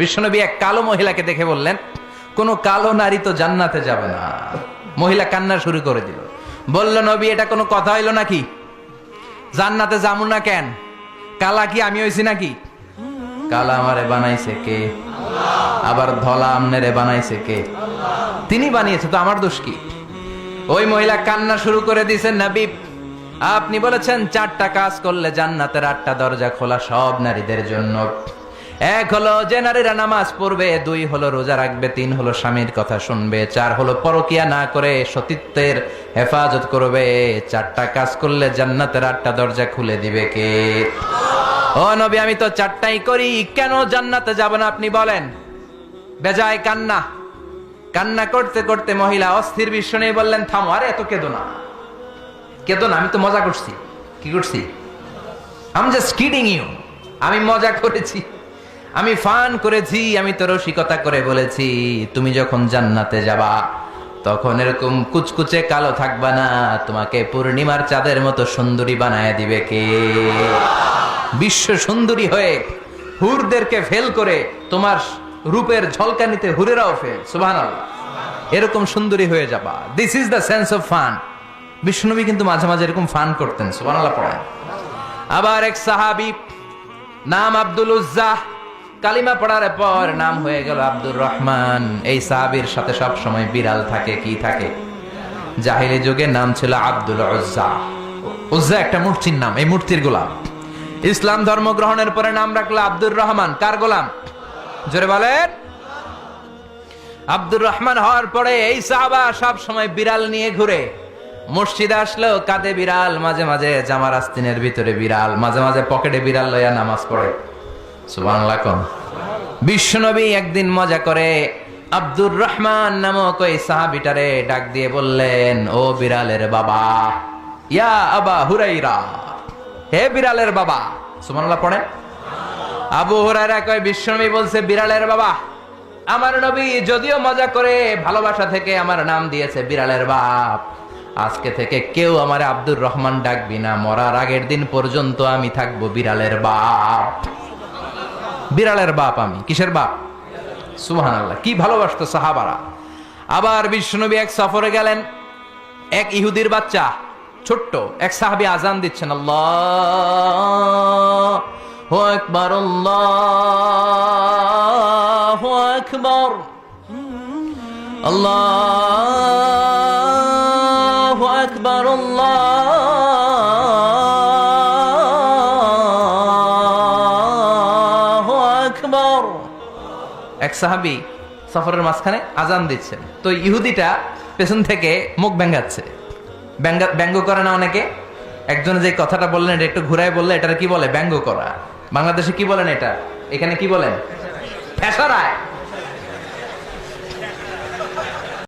বিশ্বনবী এক কালো মহিলাকে দেখে বললেন, কোন কালো নারী তো জান্নাতে যাবে না। মহিলা কান্না শুরু করে দিল। বলল, নবী, এটা কোনো কথা হইল নাকি? জান্নাতে যামু না কেন? কালা কি আমি হইছি নাকি? কালা আমারে বানাইছে কে? আবার ধলা আমনেরে বানাইছে কে? তিনি বানিয়েছে, তো আমার দোষ কি? ওই মহিলা কান্না শুরু করে দিয়েছেন নবী, আপনি বলেছেন, চারটা কাজ করলে জান্নাতের আটটা দরজা খোলা সব নারীদের জন্য। এক হলো যে নারীরা নামাজ পড়বে, দুই হলো রোজা রাখবে, তিন হলো স্বামীর কথা শুনবে, চার হলো পরকিয়া না করে সতীত্বের হেফাজত করবে, চারটা কাজ করলে জান্নাতের আটটা দরজা খুলে দিবে কে? ও নবী, আমি তো চারটাই করি, কেন জান্নাতে যাব না আপনি বলেন? বেজায় কান্না। কান্না করতে করতে মহিলা অস্থির বিশ্ব নিয়ে বললেন, থামো, আরে এত কেঁদো না। কেঁদো না, আমি তো মজা করছি। কি করছি? আম জাস্ট কিডিং ইউ আমি মজা করেছি। আমি ফান করেছি, আমি তো রসিকতা করে বলেছি, তুমি যখন জান্নাতে যাবা, তখন এরকম কুচকুচে কালো থাকবা না, তোমাকে পূর্ণিমার চাঁদের মতো সুন্দরী বানায় দিবে কে? বিশ্ব সুন্দরী হয়ে হুরদেরকে ফেল করে তোমার রূপের ঝলকানিতে হুরেরাও ফেল সুবাহ এরকম সুন্দরী হয়ে যাবা। This is the sense of fun বিষ্ণুনবী কিন্তু মাঝে মাঝে এরকম ফান করতেন সুবাহ আবার এক সাহাবি, নাম আব্দুল উজ্জাহ কালিমা পড়ার পর নাম হয়ে গেল আব্দুর রহমান। এই সাহাবির সাথে সব সময় বিড়াল থাকে, কি থাকে? জাহিলি যুগে নাম ছিল আব্দুল উজ্জা। উজ্জা একটা মূর্তির নাম, এই মূর্তির গোলাম। ইসলাম ধর্ম গ্রহণের পরে নাম রাখল আব্দুর রহমান। কার গোলাম? জোরে বলেন। আব্দুর রহমান হওয়ার পরে এই সাহাবা সব সময় বিড়াল নিয়ে ঘুরে। মসজিদে আসলেও কাঁধে বিড়াল, মাঝে মাঝে জামার আস্তিনের ভিতরে বিড়াল, মাঝে মাঝে পকেটে বিড়াল লইয়া নামাজ পড়ে। সুবহানাল্লাহ কোন বিশ্বনবী একদিন মজা করে আব্দুর রহমান নামক ওই সাহাবিটারে ডাক দিয়ে বললেন, ও বিড়ালের বাবা, ইয়া আবা হুরাইরা, হে বিড়ালের বাবা। সুবহানাল্লাহ, পড়েন। আবু হুরায়রা কয়, বিশ্বনবী বলছে, বিড়ালের বাবা, আমার নবী যদিও মজা করে ভালোবাসা থেকে আমার নাম দিয়েছে বিড়ালের বাপ। আজকে থেকে কেউ আমার আব্দুর রহমান ডাকবি না, মরার আগের দিন পর্যন্ত আমি থাকব বিড়ালের বাপ। বিড়ালের বাপ আমি। কিসের বাপ? সুহান আল্লাহ কি ভালোবাসতো সাহাবারা। আবার বিষ্ণুনবী এক সফরে গেলেন। এক ইহুদির বাচ্চা, ছোট্ট, এক সাহাবি আজান দিচ্ছেন, আল্লাহ আকবার, আল্লাহ আল্লাহ এক সাহাবি সফরের মাঝখানে আজান দিচ্ছেন তো ইহুদিটা পেছন থেকে মুখ ব্যাঙ্গাচ্ছে ব্যঙ্গা- ব্যঙ্গ করে না অনেকে? একজন যে কথাটা বললেন, এটা একটু ঘুরায় বললে এটার কি বলে? ব্যঙ্গ করা। বাংলাদেশে কি বলেন এটা? এখানে কি বলেন? ফেসারায়।